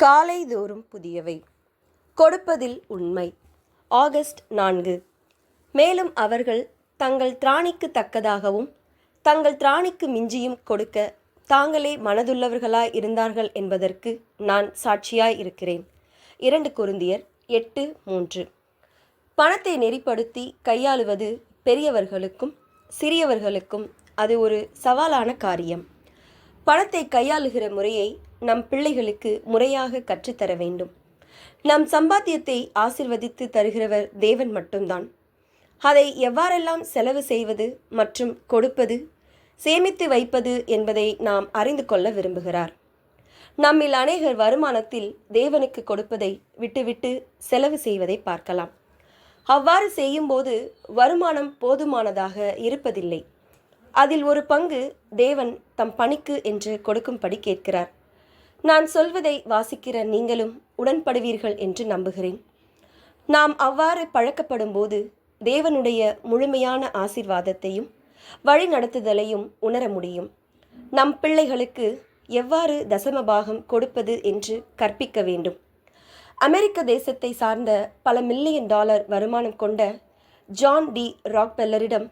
காலை தோறும் புதியவை. கொடுப்பதில் உண்மை. ஆகஸ்ட் நான்கு. மேலும் அவர்கள் தங்கள் திராணிக்கு தக்கதாகவும் தங்கள் திராணிக்கு மிஞ்சியும் கொடுக்க தாங்களே மனதுள்ளவர்களாய் இருந்தார்கள் என்பதற்கு நான் சாட்சியாய் இருக்கிறேன். இரண்டு குருந்தியர் எட்டு மூன்று. பணத்தை நெறிப்படுத்தி கையாளுவது பெரியவர்களுக்கும் சிறியவர்களுக்கும் அது ஒரு சவாலான காரியம். பணத்தை கையாளுகிற முறையை நம் பிள்ளைகளுக்கு முறையாக கற்றுத்தர வேண்டும். நம் சம்பாத்தியத்தை ஆசிர்வதித்து தருகிறவர் தேவன் மட்டும்தான். அதை எவ்வாறெல்லாம் செலவு செய்வது மற்றும் கொடுப்பது சேமித்து வைப்பது என்பதை நாம் அறிந்து கொள்ள விரும்புகிறார். நம்மில் அநேகர் வருமானத்தில் தேவனுக்கு கொடுப்பதை விட்டுவிட்டு செலவு செய்வதை பார்க்கலாம். அவ்வாறு செய்யும்போது வருமானம் போதுமானதாக இருப்பதில்லை. அதில் ஒரு பங்கு தேவன் தம் பணிக்கு என்று கொடுக்கும்படி கேட்கிறார். நான் சொல்வதை வாசிக்கிற நீங்களும் உடன்படுவீர்கள் என்று நம்புகிறேன். நாம் அவ்வாறு பழக்கப்படும்போது தேவனுடைய முழுமையான ஆசிர்வாதத்தையும் வழிநடத்துதலையும் உணர முடியும். நம் பிள்ளைகளுக்கு எவ்வாறு தசமபாகம் கொடுப்பது என்று கற்பிக்க வேண்டும். அமெரிக்க தேசத்தை சார்ந்த பல மில்லியன் டாலர் வருமானம் கொண்ட ஜான் டி. ராக்பெல்லரிடம்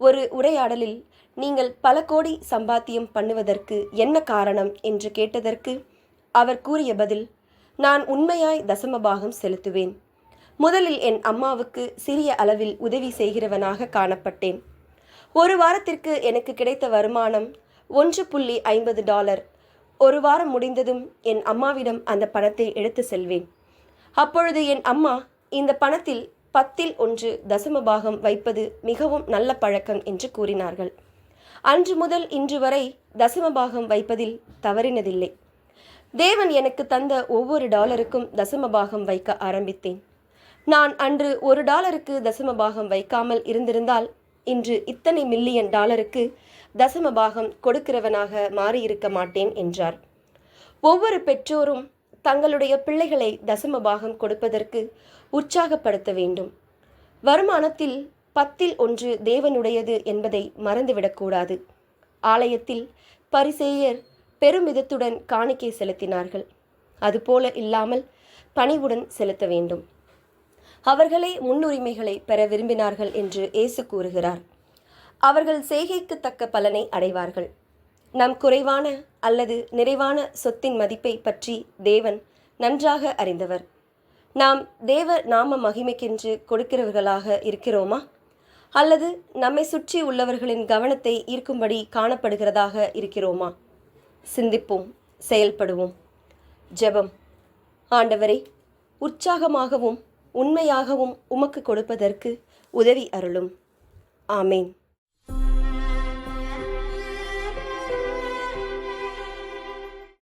ஒரு உரையாடலில் நீங்கள் பல கோடி சம்பாத்தியம் பண்ணுவதற்கு என்ன காரணம்? என்று கேட்டதற்கு அவர் கூறிய பதில் நான் உண்மையாய் தசமபாகம் செலுத்துவேன். முதலில் என் அம்மாவுக்கு சிறிய அளவில் உதவி செய்கிறவனாக காணப்பட்டேன். ஒரு வாரத்திற்கு எனக்கு கிடைத்த வருமானம் ஒன்று புள்ளி ஐம்பது டாலர். ஒரு வாரம் முடிந்ததும் என் அம்மாவிடம் அந்த பணத்தை எடுத்து செல்வேன். அப்பொழுது என் அம்மா இந்த பணத்தில் பத்தில் ஒன்று தசம பாகம் வைப்பது மிகவும் நல்ல பழக்கம் என்று கூறினார்கள். அன்று முதல் இன்று வரை தசம பாகம் வைப்பதில் தவறினதில்லை. தேவன் எனக்கு தந்த ஒவ்வொரு டாலருக்கும் தசம பாகம் வைக்க ஆரம்பித்தேன். நான் அன்று ஒரு டாலருக்கு தசம பாகம் வைக்காமல் இருந்திருந்தால் இன்று இத்தனை மில்லியன் டாலருக்கு தசம பாகம் கொடுக்கிறவனாக மாறியிருக்க மாட்டேன் என்றார். ஒவ்வொரு பெற்றோரும் தங்களுடைய பிள்ளைகளை தசம பாகம் கொடுப்பதற்கு உற்சாகப்படுத்த வேண்டும். வருமானத்தில் பத்தில் ஒன்று தேவனுடையது என்பதை மறந்துவிடக்கூடாது. ஆலயத்தில் பரிசேயர் பெருமிதத்துடன் காணிக்கை செலுத்தினார்கள். அதுபோல இல்லாமல் பணிவுடன் செலுத்த வேண்டும். அவர்களே முன்னுரிமைகளை பெற விரும்பினார்கள் என்று இயேசு கூறுகிறார். அவர்கள் செய்கைக்கு தக்க பலனை அடைவார்கள். நம் குறைவான அல்லது நிறைவான சொத்தின் மதிப்பை பற்றி தேவன் நன்றாக அறிந்தவர். நாம் தேவ நாம மகிமைக்கென்று கொடுக்கிறவர்களாக இருக்கிறோமா? அல்லது நம்மை சுற்றி உள்ளவர்களின் கவனத்தை ஈர்க்கும்படி காணப்படுகிறதாக இருக்கிறோமா? சிந்திப்போம் செயல்படுவோம். ஜெபம். ஆண்டவரே உற்சாகமாகவும் உண்மையாகவும் உமக்கு கொடுப்பதற்கு உதவி அருளும். ஆமேன்.